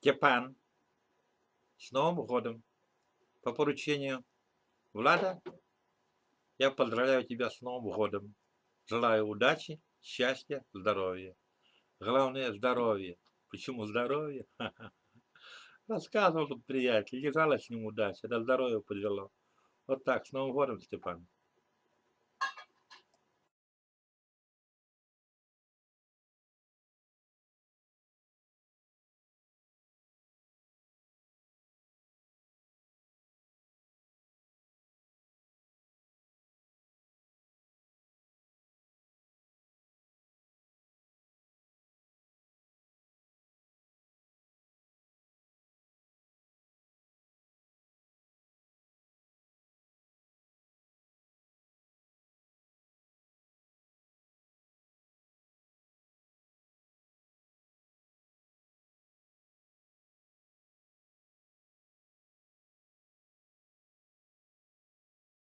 Степан, с Новым годом! По поручению Влада, я поздравляю тебя с Новым годом. Желаю удачи, счастья, здоровья. Главное здоровье. Почему здоровье? Рассказывал тут приятель, лежала с ним удача, да здоровье подвело. Вот так, с Новым годом, Степан.